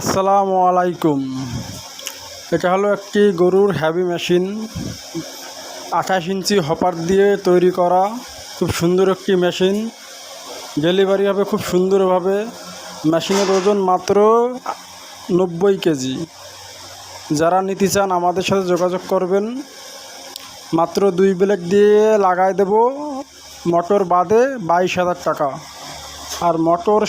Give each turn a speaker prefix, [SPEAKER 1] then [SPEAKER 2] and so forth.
[SPEAKER 1] আসসালামু আলাইকুম। এটা হলো একটি গরুর হ্যাভি মেশিন আঠাশ ইঞ্চি হপার দিয়ে তৈরি করা খুব সুন্দর একটি মেশিন ডেলিভারি হবে খুব সুন্দরভাবে। মেশিনের ওজন মাত্র নব্বই কেজি। যারা নিতে চান আমাদের সাথে যোগাযোগ করবেন। মাত্র দুই ব্লেক দিয়ে লাগাই দেব। মোটর বাদে বাইশ হাজার টাকা। আর মোটর